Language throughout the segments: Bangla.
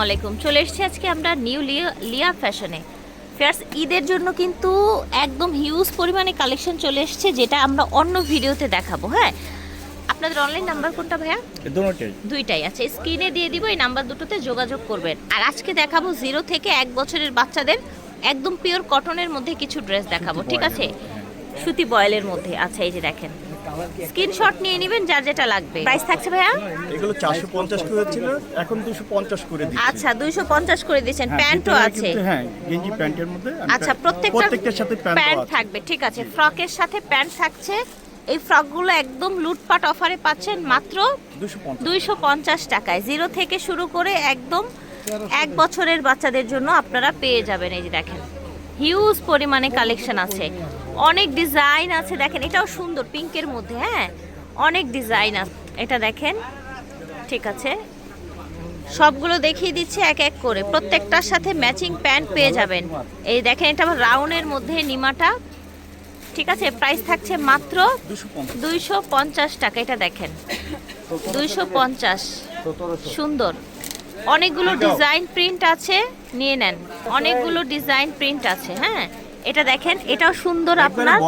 আলাইকুম। চলে এসেছি আজকে আমরা নিউ লিয়া লিয়া ফ্যাশনে। ফেয়ার্স ঈদের জন্য কিন্তু একদম হিউজ পরিমাণে কালেকশন চলে এসেছে যেটা আমরা অন্য ভিডিওতে দেখাবো হ্যাঁ? আপনাদের অনলাইন নাম্বার কোনটা ভাইয়া? দুইটাই আছে। স্ক্রিনে দিয়ে দিব এই নাম্বার দুটোতে যোগাযোগ করবেন। আর আজকে দেখাবো জিরো থেকে এক বছরের বাচ্চাদের একদম পিওর কটনের মধ্যে কিছু ড্রেস দেখাবো ঠিক আছে? সুতি বয়েলের মধ্যে। আচ্ছা এই যে দেখেন। স্ক্রিনশট নিয়ে নেবেন যার যেটা লাগবে। প্রাইস থাকছে ভাইয়া? এগুলো চারশো পঞ্চাশ করে ছিল এখন দুশো পঞ্চাশ করে দিচ্ছি। আচ্ছা দুইশো পঞ্চাশ করে দিয়েছেন হ্যাঁ, প্যান্টও আছে। হ্যাঁ গেঞ্জি প্যান্টের মধ্যে আচ্ছা প্রত্যেকটা প্রত্যেকটার সাথে প্যান্ট থাকবে ঠিক আছে ফ্রকের সাথে প্যান্ট থাকছে। এই ফ্রকগুলো একদম লুটপাট অফারে পাচ্ছেন মাত্র দুইশো পঞ্চাশ। টাকায়। জিরো থেকে শুরু করে একদম এক বছরের বাচ্চাদের জন্য আপনারা পেয়ে যাবেন এই যে দেখেন। হিউজ পরিমাণে কালেকশন আছে। অনেক ডিজাইন আছে দেখেন এটাও সুন্দর পিঙ্কের মধ্যে হ্যাঁ? অনেক ডিজাইন আছে এটা দেখেন ঠিক আছে? সবগুলো দেখিয়ে দিচ্ছি এক এক করে। প্রত্যেকটার সাথে ম্যাচিং প্যান্ট পেয়ে যাবেন। এই দেখেন এটা আবার রাউন্ডের মধ্যে নিমাটা ঠিক আছে? প্রাইস থাকছে মাত্র দুইশো পঞ্চাশ টাকা এটা দেখেন। দুইশো পঞ্চাশ। সুন্দর। অনেকগুলো ডিজাইন প্রিন্ট আছে নিয়ে নেন। অনেকগুলো ডিজাইন প্রিন্ট আছে হ্যাঁ? এটা দেখেন এটাও সুন্দর আপনার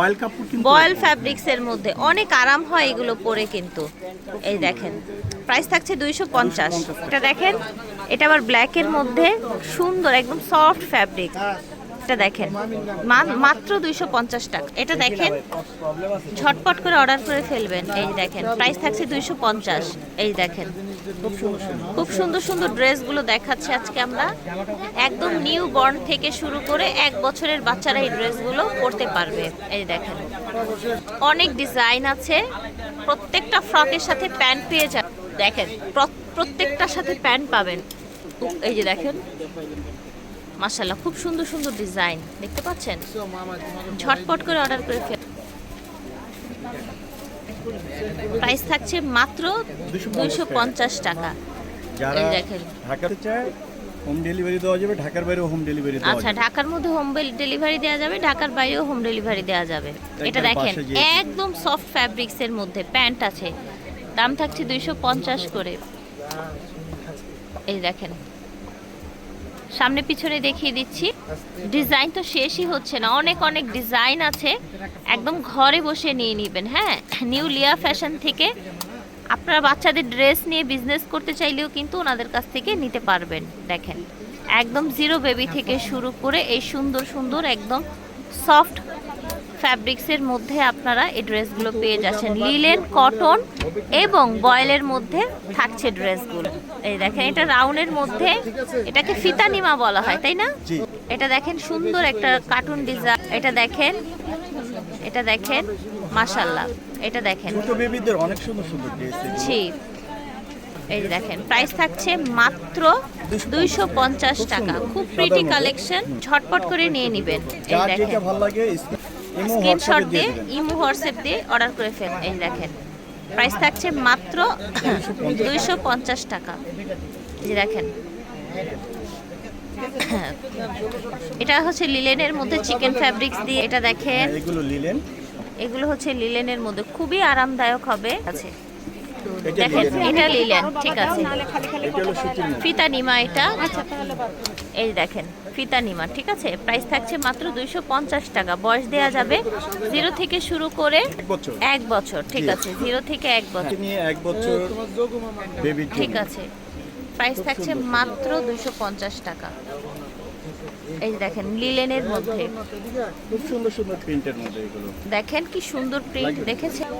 বয়েল ফ্যাব্রিক্স এর মধ্যে। অনেক আরাম হয় এগুলো পরে কিন্তু। এই দেখেন প্রাইস থাকছে দুইশো পঞ্চাশ। এটা দেখেন এটা আবার ব্ল্যাকের মধ্যে। সুন্দর একদম সফট ফ্যাব্রিক এটা দেখেন। মাত্র দুইশো পঞ্চাশ টাকা। এটা দেখেন, ঝটপট করে অর্ডার করে ফেলবেন। এই দেখেন প্রাইস থাকছে দুইশো পঞ্চাশ। এই দেখেন, খুব সুন্দর সুন্দর ড্রেসগুলো দেখাচ্ছে আজকে আমরা। একদম নিউ বর্ন থেকে শুরু করে এক বছরের বাচ্চারা এই ড্রেসগুলো পরতে পারবে। এই দেখেন, অনেক ডিজাইন আছে। প্রত্যেকটা ফ্রকের সাথে প্যান্ট পেয়ে যান দেখেন, প্র- প্রত্যেকটার সাথে প্যান্ট পাবেন। এই যে দেখেন মাশাল্লাহ খুব সুন্দর সুন্দর ডিজাইন দেখতে পাচ্ছেন? ঝটপট করে অর্ডার করে ফেল প্রাইস থাকছে মাত্র দুইশো পঞ্চাশ টাকা। যারা ঢাকাতে চায় হোম ডেলিভারি দেওয়া যাবে ঢাকার বাইরেও হোম ডেলিভারি দেওয়া আচ্ছা ঢাকার মধ্যে হোম ডেলিভারি দেওয়া যাবে ঢাকার বাইরেও হোম ডেলিভারি দেওয়া যাবে। এটা দেখেন একদম সফট ফ্যাব্রিক্স এর মধ্যে প্যান্ট আছে। দাম থাকছে দুইশো পঞ্চাশ করে। এই দেখেন সামনে পিছনে দেখিয়ে দিচ্ছি। ডিজাইন তো শেষই হচ্ছে না। অনেক অনেক ডিজাইন আছে। একদম ঘরে বসে নিয়ে নেবেন হ্যাঁ? নিউ লিয়া ফ্যাশন থেকে আপনারা বাচ্চাদের ড্রেস নিয়ে বিজনেস করতে চাইলেও কিন্তু ওনাদের কাছ থেকে নিতে পারবেন। দেখেন, একদম জিরো বেবি থেকে শুরু করে এই সুন্দর সুন্দর, একদম সফট ফ্যাব্রিক্সের মধ্যে আপনারা এই ড্রেসগুলো পেয়ে যাচ্ছেন। লিলেন কটন এবং বয়েলের মধ্যে থাকছে ড্রেসগুলো। এই দেখেন এটা রাউন্ডের মধ্যে এটাকে ফিতানিমা বলা হয় তাই না? এটা দেখেন সুন্দর একটা কার্টুন ডিজাইন। এটা দেখেন এটা দেখেন মাশাল্লাহ এটা দেখেন। ছোট বেবিদের অনেক সুন্দর সুন্দর ড্রেস জি। এই যে দেখেন প্রাইস থাকছে মাত্র দুইশো পঞ্চাশ টাকা। খুব প্রিটি কালেকশন ঝটপট করে নিয়ে নেবেন। এই দেখেন যেটা ভালো লাগে স্ক্রিনশট দিয়ে ইমো হোয়াটসঅ্যাপ দিয়ে অর্ডার করে ফেল এই দেখেন। প্রাইস থাকছে মাত্র দুইশো পঞ্চাশ টাকা। এই যে দেখেন। এটা হচ্ছে লিলেনের মধ্যে চিকেন ফ্যাব্রিক্স দিয়ে এটা দেখেন। হ্যাঁ, এগুলো লিলেন। এগুলো হচ্ছে লিলেনের মধ্যে। খুবই আরামদায়ক হবে। আছে। দেখেন নিলেন এটা লিলেন ঠিক আছে। ফিতা নিমা এটা। এই দেখেন ফিতা নিমা ঠিক আছে? প্রাইস থাকছে মাত্র দুইশো পঞ্চাশ টাকা। বয়স দেওয়া যাবে জিরো থেকে শুরু করে এক বছর। ঠিক আছে? জিরো থেকে এক বছর। এক বছর ঠিক আছে। প্রাইস থাকছে মাত্র দুইশো পঞ্চাশ টাকা। এই দেখেন লিলেনের মধ্যে। খুব সুন্দর সুন্দর প্রিন্টের মধ্যে এগুলো। দেখেন কি সুন্দর প্রিন্ট দেখেছেন?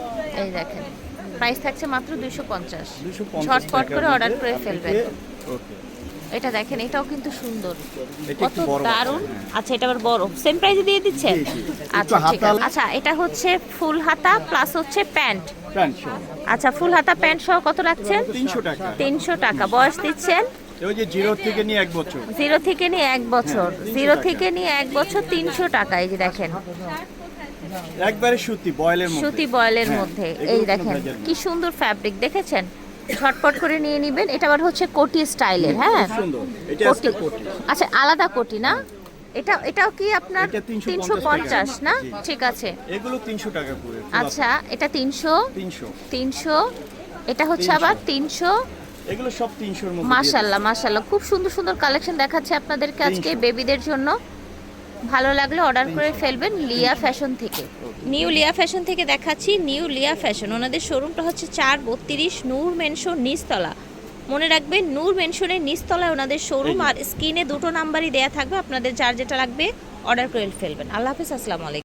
এই দেখেন। প্রাইস থাকছে মাত্র দুইশো পঞ্চাশ। ঝটপট করে অর্ডার করে ফেলবেন। এটা দেখেন এটাও কিন্তু সুন্দর। কত দারুণ। হ্যাঁ। আচ্ছা এটা আবার বড়। সেম প্রাইসে দিয়ে দিচ্ছেন। আচ্ছা ঠিক আছে। আচ্ছা এটা হচ্ছে ফুল হাতা প্লাস হচ্ছে প্যান্ট। প্যান্ট আচ্ছা ফুল হাতা প্যান্ট সহ কত রাখছেন? তিনশো টাকা। তিনশো টাকা। বয়স দিচ্ছেন? জিরো থেকে নিয়ে এক বছর। জিরো থেকে নিয়ে এক বছর। হ্যাঁ, 300 জিরো থেকে নিয়ে এক বছর তিনশো টাকা এই যে দেখেন। একবারে সুতি বয়েলের মধ্যে। সুতি বয়েলের হ্যাঁ, মধ্যে। এই দেখেন কি সুন্দর ফ্যাব্রিক দেখেছেন? ঝটপট করে নিয়ে নেবেন। এটা আবার হচ্ছে কোটি স্টাইলের হ্যাঁ? কোটি। আচ্ছা আলাদা কোটি না? এটা এটাও কি আপনার 350 তিনশো পঞ্চাশ না? ঠিক আছে। এগুলো তিনশো টাকা করে আচ্ছা এটা তিনশো? তিনশো। তিনশো। এটা হচ্ছে আবার তিনশো? এগুলো সব তিনশোর মধ্যে দিয়ে মাশাল্লাহ মাশাল্লাহ। খুব সুন্দর সুন্দর কালেকশন দেখাচ্ছে আপনাদেরকে আজকে বেবিদের জন্য। ভালো লাগলে অর্ডার করে ফেলবেন লিয়া ফ্যাশন থেকে। নিউ লিয়া ফ্যাশন থেকে দেখাচ্ছি নিউ লিয়া ফ্যাশন ওনাদের শোরুমটা হচ্ছে চার বত্রিশ নূর মেনশন নিচতলা। মনে রাখবেন নূর মেনশনের নিচতলায় ওনাদের শোরুম আর স্ক্রিনে দুটো নাম্বারই দেয়া থাকবে। আপনাদের যার যেটা লাগবে অর্ডার করে ফেলবেন। আল্লাহ হাফিজ আসসালামু আলাইকুম।